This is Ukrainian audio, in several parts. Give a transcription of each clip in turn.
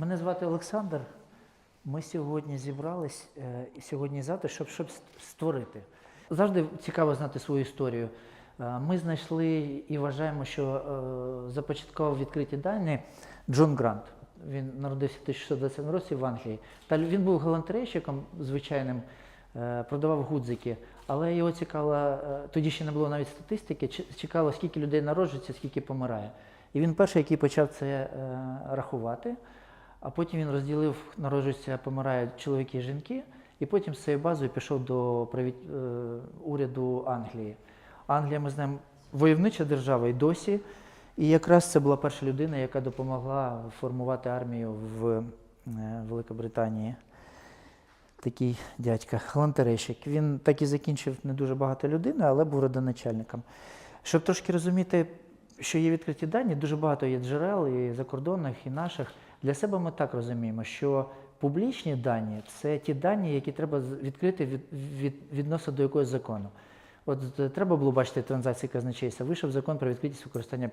Мене звати Олександр. Ми сьогодні зібрались е, сьогодні завтра, щоб, щоб створити. Завжди цікаво знати свою історію. Е, Ми знайшли і вважаємо, що е, започаткував відкриті дані Джон Грант. Він народився в 1620 році в Англії. Та він був галантерейщиком звичайним, продавав гудзики, але його цікаво, тоді ще не було навіть статистики, цікаво, скільки людей народжується, скільки помирає. І він перший, який почав це рахувати. А потім він розділив, народжуються, помирають чоловіки і жінки, і потім з цією базою пішов до привіт- е, уряду Англії. Англія, ми знаємо, войовнича держава і досі. І якраз це була перша людина, яка допомогла формувати армію в е, Великобританії. Такий дядька, галантерейщик. Він так і закінчив не дуже багато людини, але був родоначальником. Щоб трошки розуміти, що є відкриті дані, дуже багато є джерел і закордонних, і наших. Для себе ми так розуміємо, що публічні дані це ті дані, які треба відкрити від, від, відносно до якогось закону. От е, треба було бачити транзакції казначейства, вийшов закон про відкритість використання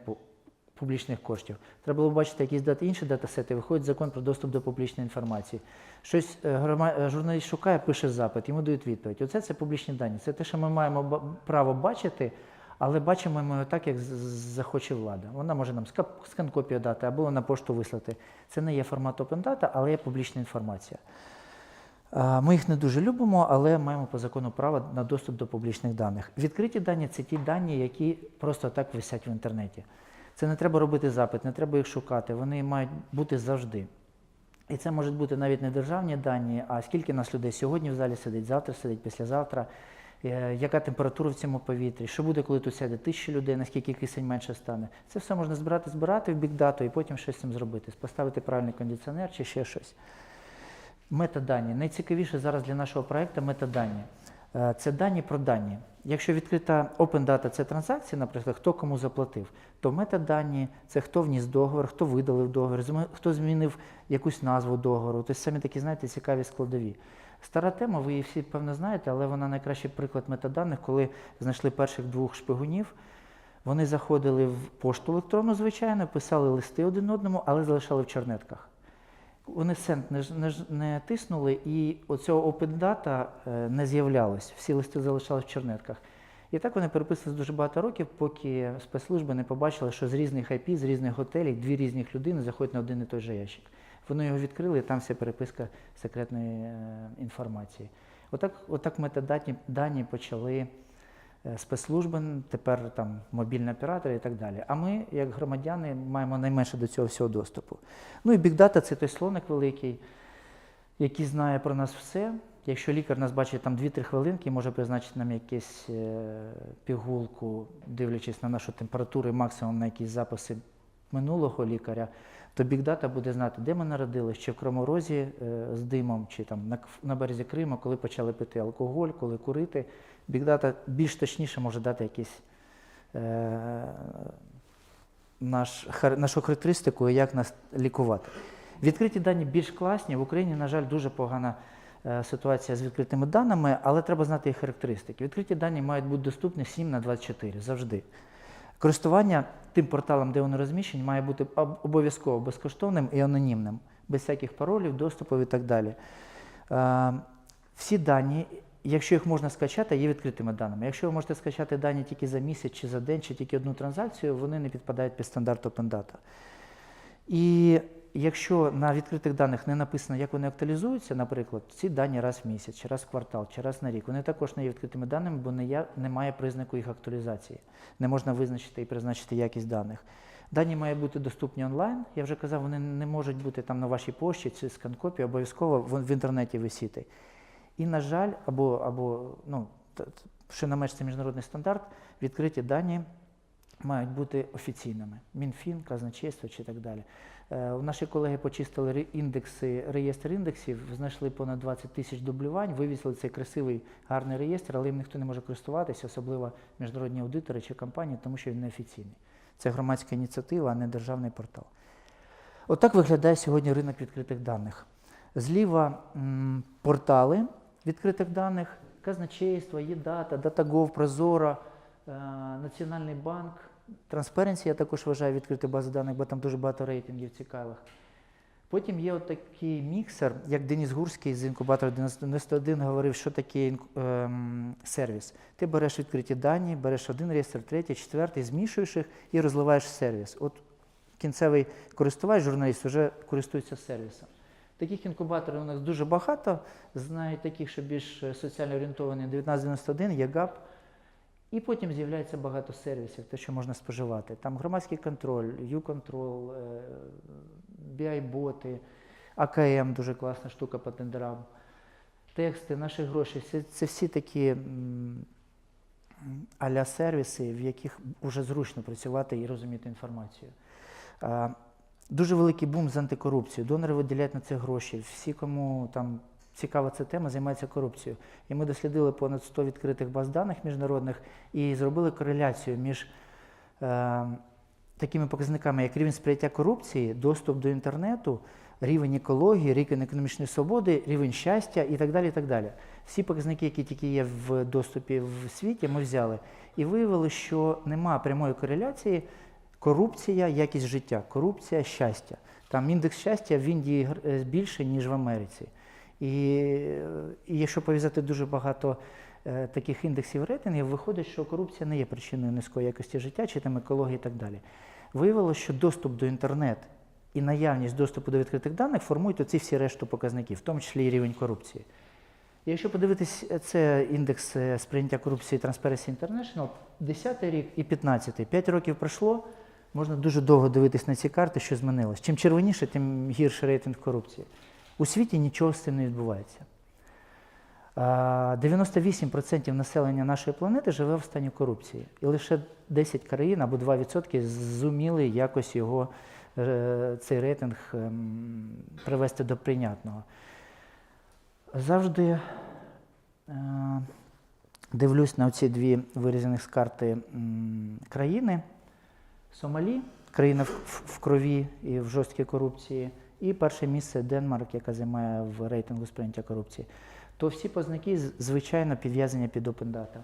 публічних коштів. Треба було бачити якісь дати інші датасети, виходить закон про доступ до публічної інформації. Щось е, грома- е, журналіст шукає, пише запит, йому дають відповідь. Оце це публічні дані. Це те, що ми маємо право бачити, але бачимо ми так, як захоче влада. Вона може нам скан-копію дати або на пошту вислати. Це не є формат Open Data, але є публічна інформація. Ми їх не дуже любимо, але маємо по закону право на доступ до публічних даних. Відкриті дані це ті дані, які просто так висять в інтернеті. Це не треба робити запит, не треба їх шукати. Вони мають бути завжди. І це можуть бути навіть не державні дані, а скільки нас людей сьогодні в залі сидить, завтра сидить, післязавтра, яка температура в цьому повітрі, що буде, коли тут сяде тисяча людей, наскільки кисень менше стане. Це все можна збирати, збирати в бікдату і потім щось з цим зробити, поставити правильний кондиціонер чи ще щось. Метадані. Найцікавіше зараз для нашого проекту метадані. Е, Це дані про дані. Якщо відкрита Open Data – це транзакції, наприклад, хто кому заплатив, то метадані це хто вніс договір, хто видалив договір, хто змінив якусь назву договору. Тобто самі такі, знаєте, цікаві складові. Стара тема, ви її всі, певно, знаєте, але вона найкращий приклад метаданих, коли знайшли перших двох шпигунів. Вони заходили в пошту електронну, звичайно, писали листи один одному, але залишали в чернетках. Вони сент не, не, не тиснули, і оцього Open Data е, не з'являлось. Всі листи залишались в чернетках. І так вони переписувалися дуже багато років, поки спецслужби не побачили, що з різних IP, з різних готелів дві різних людини заходять на один і той же ящик. Вони його відкрили, і там вся переписка секретної е, інформації. Отак, отак метадані дані почали е, спецслужби, тепер там мобільні оператори і так далі. А ми, як громадяни, маємо найменше до цього всього доступу. Ну і бікдата це той слоник великий, який знає про нас все. Якщо лікар нас бачить там 2-3 хвилинки, може призначити нам якусь е, пігулку, дивлячись на нашу температуру максимум на якісь записи минулого лікаря, то бікдата буде знати, де ми народились, чи в Кроморозі е, з димом, чи там на, на березі Криму, коли почали пити алкоголь, коли курити. Бікдата більш точніше може дати якісь е, наш, нашу характеристику як нас лікувати. Відкриті дані більш класні. В Україні, на жаль, дуже погана е, ситуація з відкритими даними, але треба знати їх характеристики. Відкриті дані мають бути доступні 7 на 24 завжди. Користування тим порталом, де вони розміщені, має бути обов'язково безкоштовним і анонімним, без всяких паролів, доступів і так далі. Е, Всі дані, якщо їх можна скачати, є відкритими даними. Якщо ви можете скачати дані тільки за місяць, чи за день, чи тільки одну транзакцію, вони не підпадають під стандарт Open Data. І якщо на відкритих даних не написано, як вони актуалізуються, наприклад, ці дані раз в місяць, чи раз в квартал, чи раз на рік, вони також не є відкритими даними, бо не є, немає признаку їх актуалізації. Не можна визначити і призначити якість даних. Дані мають бути доступні онлайн. Я вже казав, вони не можуть бути там на вашій пошті чи скан-копії, обов'язково в, інтернеті висіти. І, на жаль, або, або ну, що на меж це міжнародний стандарт, відкриті дані мають бути офіційними. Мінфін, казначейство чи так далі. Е, Наші колеги почистили індекси, реєстр індексів, знайшли понад 20 тисяч дублювань, вивісили цей красивий, гарний реєстр, але їм ніхто не може користуватися, особливо міжнародні аудитори чи компанії, тому що він неофіційний. Це громадська ініціатива, а не державний портал. Отак виглядає сьогодні ринок відкритих даних. Зліва м, портали відкритих даних, казначейство, ЄДАТА, Датагов, Прозоро, е, Національний банк, Transparency, я також вважаю відкриті бази даних, бо там дуже багато рейтингів цікавих. Потім є такий міксер, як Деніс Гурський з інкубатора 91 говорив, що таке ем, сервіс. Ти береш відкриті дані, береш один реєстр, третій, четвертий, змішуєш їх і розливаєш сервіс. От кінцевий користувач, журналіст, вже користується сервісом. Таких інкубаторів у нас дуже багато. Знаю таких, що більш е, соціально орієнтовані 1991, ЄГАП. І потім з'являється багато сервісів, те, що можна споживати. Там громадський контроль, е, BI-боти, АКМ дуже класна штука по тендерам, тексти, наші гроші. Це, це всі такі а-ля сервіси, в яких вже зручно працювати і розуміти інформацію. Дуже великий бум з антикорупцією. Донори виділяють на це гроші. Всі, кому там цікава ця тема, займаються корупцією. І ми дослідили понад 100 відкритих баз даних міжнародних і зробили кореляцію між е, такими показниками, як рівень сприйняття корупції, доступ до інтернету, рівень екології, рівень економічної свободи, рівень щастя і так далі. І так далі. Всі показники, які тільки є в доступі в світі, ми взяли і виявили, що немає прямої кореляції корупція, якість життя, корупція, щастя. Там індекс щастя в Індії е, більше, ніж в Америці. І, і якщо пов'язати дуже багато е, таких індексів рейтингів, виходить, що корупція не є причиною низької якості життя чи там екології і так далі. Виявилося, що доступ до інтернету і наявність доступу до відкритих даних формують оці всі решту показників, в тому числі і рівень корупції. І Якщо подивитись, е, це індекс е, сприйняття корупції Transparency International, 10 рік і 15-й. 5 років пройшло, можна дуже довго дивитись на ці карти, що змінилось. Чим червоніше, тим гірший рейтинг корупції. У світі нічого з цим не відбувається. 98% населення нашої планети живе в стані корупції. І лише 10 країн або 2% зуміли якось його, е, цей рейтинг ем, привести до прийнятного. Завжди е, дивлюсь на ці дві вирізаних з карти країни. Сомалі, країна в крові і в жорсткій корупції, і перше місце Денмарк, яка займає в рейтингу сприйняття корупції. То всі познаки звичайно підв'язані під Open Data.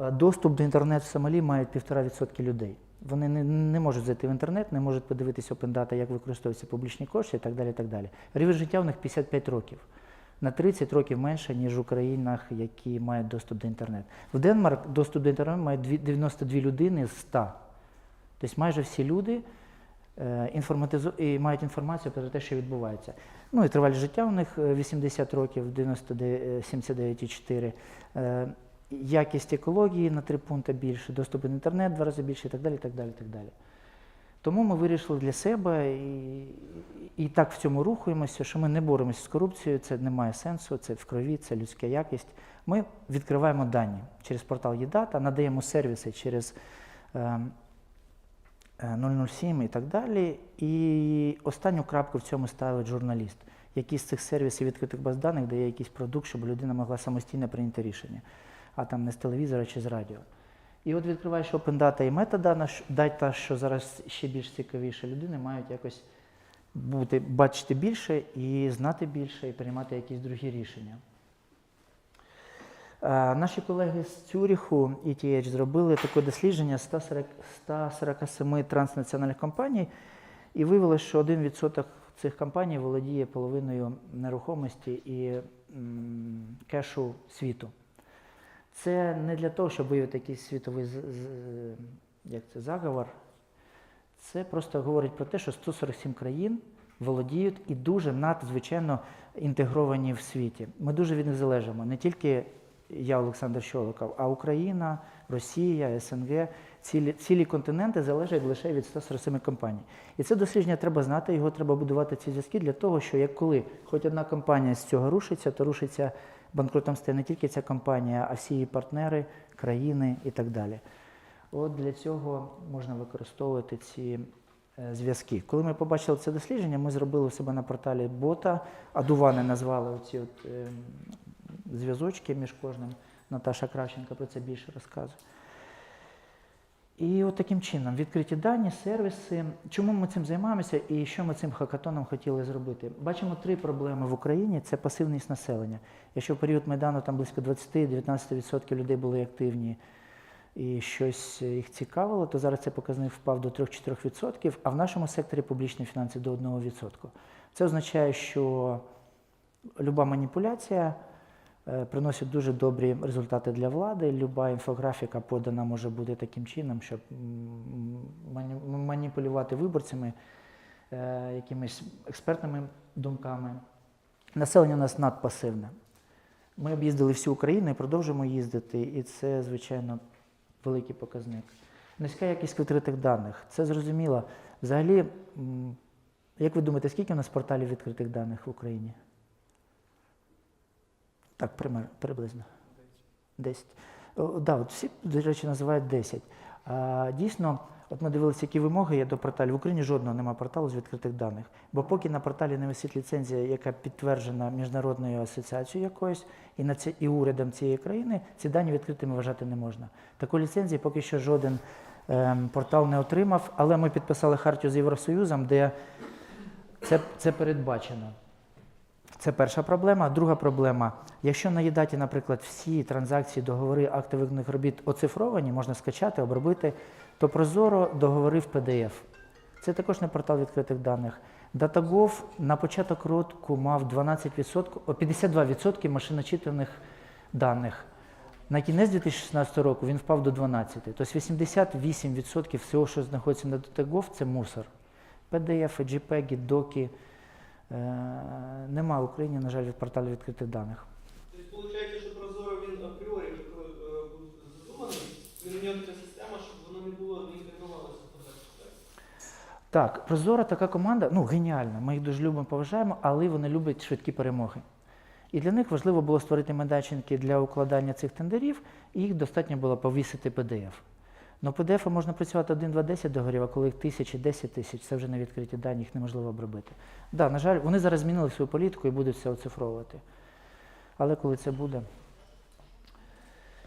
Е, Доступ до інтернету в Сомалі мають 1,5% людей. Вони не, не можуть зайти в інтернет, не можуть подивитися Open Data, як використовуються публічні кошти і так далі. Так далі. Рівень життя у них 55 років. На 30 років менше, ніж у країнах, які мають доступ до інтернету. В Денмарк доступ до інтернету мають дві- 92 людини з 100. Тобто майже всі люди інформатизу... і мають інформацію про те, що відбувається. Ну і тривалість життя у них е, 80 років, 99, е, 79,4. Е, Якість екології на 3 пункти більше, доступ до інтернет два рази більше і так далі. Так далі, так далі. Тому ми вирішили для себе і, і так в цьому рухаємося, що ми не боремося з корупцією, це не має сенсу, це в крові, це людська якість. Ми відкриваємо дані через портал ЄДАТА, надаємо сервіси через ем, е, 007 і так далі. І останню крапку в цьому ставить журналіст. Який з цих сервісів відкритих баз даних дає якийсь продукт, щоб людина могла самостійно прийняти рішення, а там не з телевізора чи з радіо. І от відкриваєш Open Data і Metadata, дата, що зараз ще більш цікавіше, людини мають якось бути, бачити більше і знати більше, і приймати якісь другі рішення. Е, Наші колеги з Цюріху ETH зробили таке дослідження 140, 147 транснаціональних компаній, і виявилося, що 1% цих компаній володіє половиною нерухомості і кешу світу. Це не для того, щоб виявити якийсь світовий як це, заговор. Це просто говорить про те, що 147 країн володіють і дуже надзвичайно інтегровані в світі. Ми дуже від них залежимо. Не тільки я, Олександр Щолоков, а Україна, Росія, СНГ, цілі, цілі континенти залежать лише від 147 компаній. І це дослідження треба знати, його треба будувати ці зв'язки для того, що як коли хоч одна компанія з цього рушиться, то рушиться банкрутом стає не тільки ця компанія, а всі її партнери, країни і так далі. От для цього можна використовувати ці е, зв'язки. Коли ми побачили це дослідження, ми зробили у себе на порталі бота, адувани назвали оці от, е, зв'язочки між кожним. Наташа Кравченко про це більше розказує. І от таким чином відкриті дані, сервіси. Чому ми цим займаємося і що ми цим хакатоном хотіли зробити? Бачимо три проблеми в Україні: це пасивність населення. Якщо в період Майдану там близько 20-19% людей були активні і щось їх цікавило, то зараз цей показник впав до 3-4%, а в нашому секторі публічні фінанси до 1%. Це означає, що люба маніпуляція е, приносить дуже добрі результати для влади. Люба інфографіка подана може бути таким чином, щоб маніпулювати виборцями, е, якимись експертними думками. Населення у нас надпасивне. Ми об'їздили всю Україну і продовжуємо їздити, і це, звичайно, великий показник. Низька якість відкритих даних. Це зрозуміло. Взагалі, як ви думаєте, скільки у нас порталів відкритих даних в Україні? Так, приблизно. 10. О, да, всі, до речі, називають 10. А, дійсно, от ми дивилися, які вимоги є до порталів. В Україні жодного немає порталу з відкритих даних. Бо поки на порталі не висить ліцензія, яка підтверджена міжнародною асоціацією якоюсь, і, на це, і урядом цієї країни, ці дані відкритими вважати не можна. Такої ліцензії поки що жоден ем, портал не отримав, але ми підписали хартію з Євросоюзом, де це, це передбачено. Це перша проблема. Друга проблема. Якщо на ЄДАТі, наприклад, всі транзакції, договори, акти виконаних робіт оцифровані, можна скачати, обробити, то Прозоро договори в PDF. Це також не портал відкритих даних. DataGov на початок року мав 12%, 52% машиночитаних даних. На кінець 2016 року він впав до 12%. Тобто 88% всього, що знаходиться на DataGov, це мусор. PDF, JPEG, доки. Е, Нема в Україні, на жаль, від порталів відкритих даних. Тобто, виходить, що Прозоро він апріорі е, задуманий, він нього система, щоб воно не було, не інтегрувалося в так? Так, Прозора така команда, ну геніальна. Ми їх дуже любимо, поважаємо, але вони люблять швидкі перемоги. І для них важливо було створити майданчики для укладання цих тендерів, і їх достатньо було повісити PDF. Но PDF можна працювати 1, 2, 10 договорів, а коли їх тисячі, 10 тисяч, це вже не відкриті дані, їх неможливо обробити. Да, на жаль, вони зараз змінили свою політику і будуть все оцифровувати. Але коли це буде.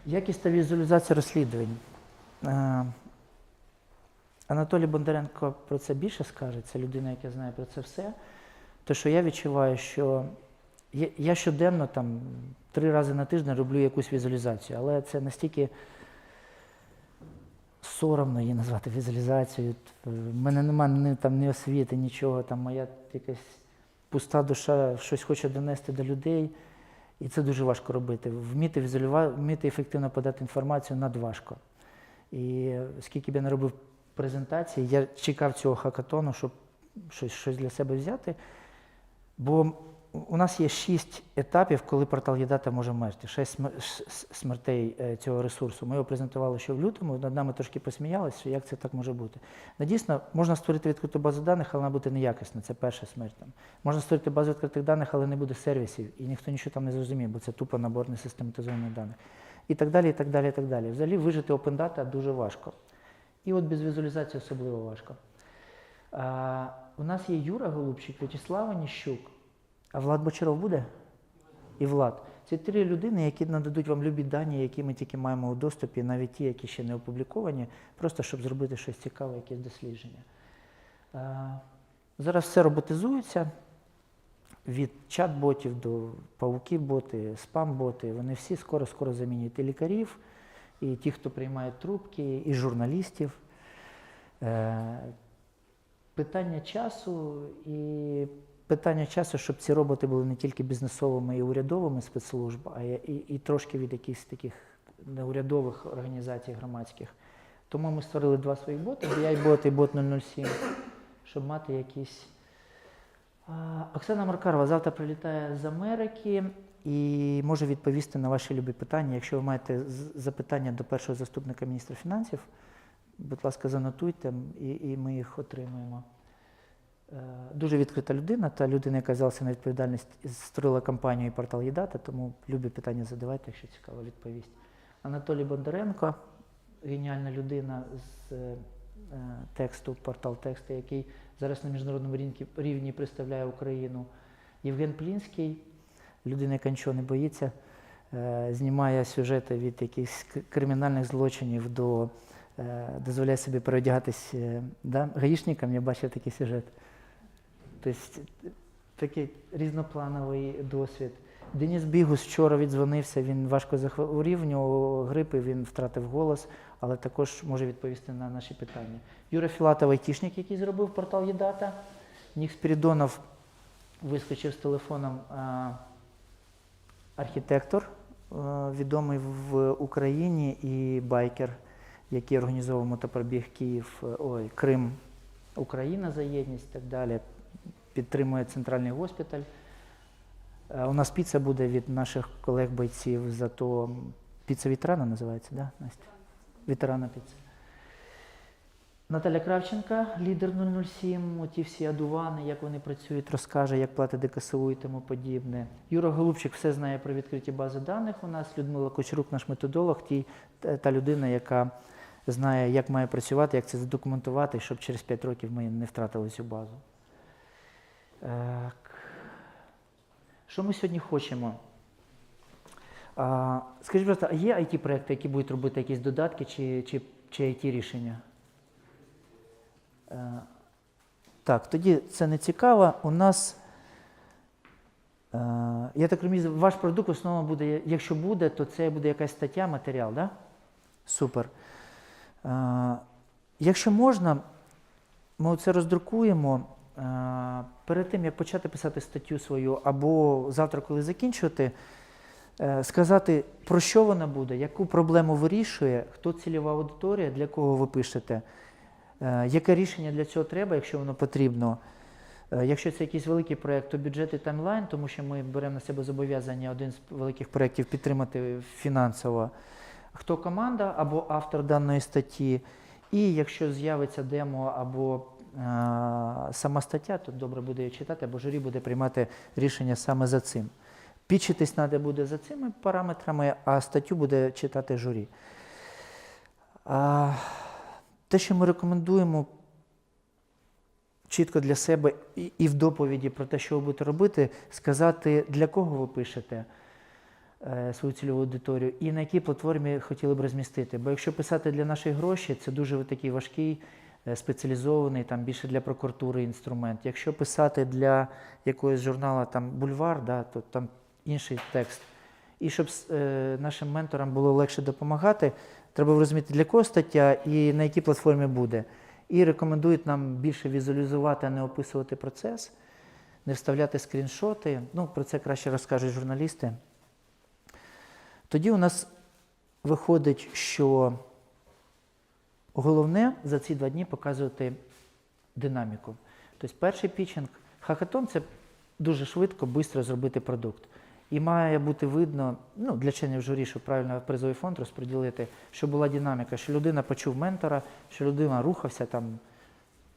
Якість та візуалізація розслідувань. Е, Анатолій Бондаренко про це більше скаже, це людина, яка знає про це все. То, що я відчуваю, що я щоденно там три рази на тиждень роблю якусь візуалізацію, але це настільки соромно її назвати візуалізацією. В мене немає ні, там, ні освіти, нічого, там моя якась пуста душа щось хоче донести до людей. І це дуже важко робити. Вміти візуалювати, вміти ефективно подати інформацію надважко. І скільки б я не робив презентації, я чекав цього хакатону, щоб щось, щось для себе взяти. Бо у нас є шість етапів, коли портал Єдата може мерти. Шість смертей е, цього ресурсу. Ми його презентували ще в лютому, над нами трошки посміялися, що як це так може бути. Ну, дійсно, можна створити відкриту базу даних, але вона буде неякісна, це перша смерть. Там. Можна створити базу відкритих даних, але не буде сервісів, і ніхто нічого там не зрозуміє, бо це тупо набор несистематизованих даних. І так далі, і так далі, і так далі. Взагалі вижити Open Data дуже важко. І от без візуалізації особливо важко. А, у нас є Юра Голубчик, В'ячеслава Ніщук, а Влад Бочаров буде? І Влад. Це три людини, які нададуть вам любі дані, які ми тільки маємо у доступі, навіть ті, які ще не опубліковані, просто щоб зробити щось цікаве, якесь дослідження. А, зараз все роботизується. Від чат-ботів до павуків-боти, спам-боти, вони всі скоро-скоро замінюють і лікарів, і ті, хто приймає трубки, і журналістів. Е, питання часу і питання часу, щоб ці роботи були не тільки бізнесовими і урядовими спецслужб, а і, і трошки від якихось таких неурядових організацій громадських. Тому ми створили два своїх боти, BI-бот і бот 007, щоб мати якісь. Оксана Маркарова завтра прилітає з Америки і може відповісти на ваші любі питання. Якщо ви маєте запитання до першого заступника міністра фінансів, будь ласка, занотуйте і, і ми їх отримаємо. Е, Дуже відкрита людина, та людина, яка взялася на відповідальність, створила компанію і портал Єдата, тому любі питання задавайте, якщо цікаво, відповість. Анатолій Бондаренко, геніальна людина з е, е, тексту, портал тексту, який зараз на міжнародному рівні, рівні представляє Україну. Євген Плінський, людина, яка нічого не боїться, знімає сюжети від якихось кримінальних злочинів до дозволяє собі переодягатись е, да? гаїшникам, я бачив такий сюжет. Тобто такий різноплановий досвід. Деніс Бігус вчора віддзвонився, він важко захворів, у нього грип, і він втратив голос, але також може відповісти на наші питання. Юра Філатов, айтішник, який зробив портал Єдата. Нік Спірідонов, вискочив з телефоном е, архітектор, е, відомий в Україні, і байкер, який організовував мотопробіг Київ, е, ой, Крим, Україна за єдність і так далі. Підтримує центральний госпіталь. Е, У нас піца буде від наших колег-бойців, зато піца ветерана називається, да, Настя? Ветерана піца. Наталя Кравченка, лідер 007, оті всі адувани, як вони працюють, розкаже, як платить ДКСУ і тому подібне. Юра Голубчик все знає про відкриті бази даних у нас. Людмила Кочерук, наш методолог, ті, та людина, яка знає, як має працювати, як це задокументувати, щоб через 5 років ми не втратили цю базу. Так. Що ми сьогодні хочемо? А, скажіть, ласка, а є IT-проекти, які будуть робити якісь додатки чи, чи, чи IT-рішення? Е, Так, тоді це не цікаво. У нас, е, я так розумію, ваш продукт в основному буде, якщо буде, то це буде якась стаття, матеріал, да? Супер. Е, Якщо можна, ми це роздрукуємо. Е, Перед тим, як почати писати статтю свою, або завтра, коли закінчувати, е, сказати, про що вона буде, яку проблему вирішує, хто цільова аудиторія, для кого ви пишете. Е, Яке рішення для цього треба, якщо воно потрібно? Якщо це якийсь великий проєкт, то бюджет і таймлайн, тому що ми беремо на себе зобов'язання один з великих проєктів підтримати фінансово. Хто команда або автор даної статті, і якщо з'явиться демо або сама стаття, то добре буде її читати, або журі буде приймати рішення саме за цим. Пічитись треба буде за цими параметрами, а статтю буде читати журі. А, те, що ми рекомендуємо чітко для себе і, і в доповіді про те, що ви будете робити, сказати, для кого ви пишете е, свою цільову аудиторію і на якій платформі хотіли б розмістити. Бо якщо писати для нашої гроші, це дуже такий важкий, е, спеціалізований, там більше для прокуратури інструмент. Якщо писати для якогось журналу там бульвар, да, то там інший текст. І щоб е, нашим менторам було легше допомагати, треба розуміти, для кого стаття і на якій платформі буде. І рекомендують нам більше візуалізувати, а не описувати процес, не вставляти скріншоти. Ну, про це краще розкажуть журналісти. Тоді у нас виходить, що головне за ці два дні показувати динаміку. Тобто перший пічинг, хакатон це дуже швидко, швидко зробити продукт. І має бути видно, ну, для членів журі, щоб правильно призовий фонд розподілити, щоб була динаміка, що людина почув ментора, що людина рухався там.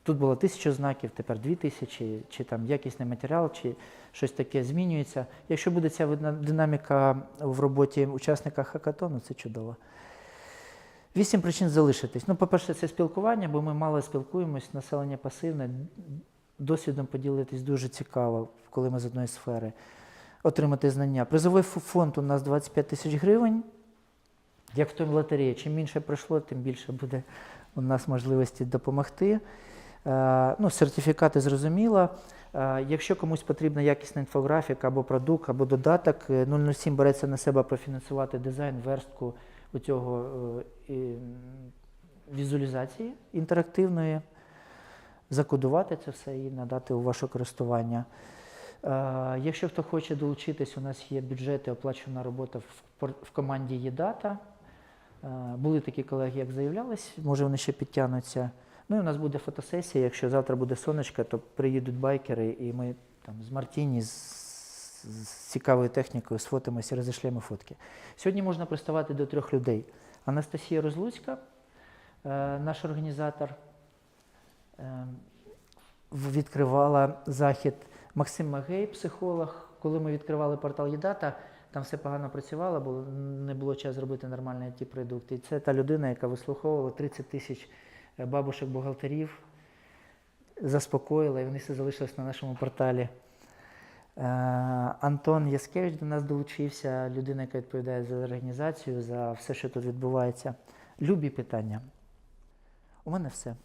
Тут було тисяча знаків, тепер дві тисячі, чи там якісний матеріал, чи щось таке змінюється. Якщо буде ця динаміка в роботі учасника хакатону, це чудово. Вісім причин залишитись. Ну, по-перше, це спілкування, бо ми мало спілкуємось, населення пасивне, досвідом поділитись дуже цікаво, коли ми з одної сфери. Отримати знання. Призовий фонд у нас 25 тисяч гривень. Як в той лотереї, чим більше пройшло, тим більше буде у нас можливості допомогти. Е, ну, сертифікати зрозуміло. Е, якщо комусь потрібна якісна інфографіка або продукт, або додаток, е, 007 береться на себе профінансувати дизайн, верстку у цього е, візуалізації інтерактивної, закодувати це все і надати у ваше користування. Е, Якщо хто хоче долучитись, у нас є бюджети, оплачена робота в, команді ЄДАТА. Е, Були такі колеги, як заявлялись, може вони ще підтягнуться. Ну і у нас буде фотосесія. Якщо завтра буде сонечко, то приїдуть байкери, і ми там з Мартіні, з, з цікавою технікою сфотимося і розійшлемо фотки. Сьогодні можна приставати до трьох людей. Анастасія Розлуцька, е, наш організатор, е, відкривала захід. Максим Магей, психолог. Коли ми відкривали портал ЄДАТА, там все погано працювало, бо не було часу зробити нормальний ті продукти. І це та людина, яка вислуховувала 30 тисяч е, бабушек-бухгалтерів, заспокоїла, і вони все залишились на нашому порталі. Е, Антон Яскевич до нас долучився, людина, яка відповідає за організацію, за все, що тут відбувається. Любі питання. У мене все.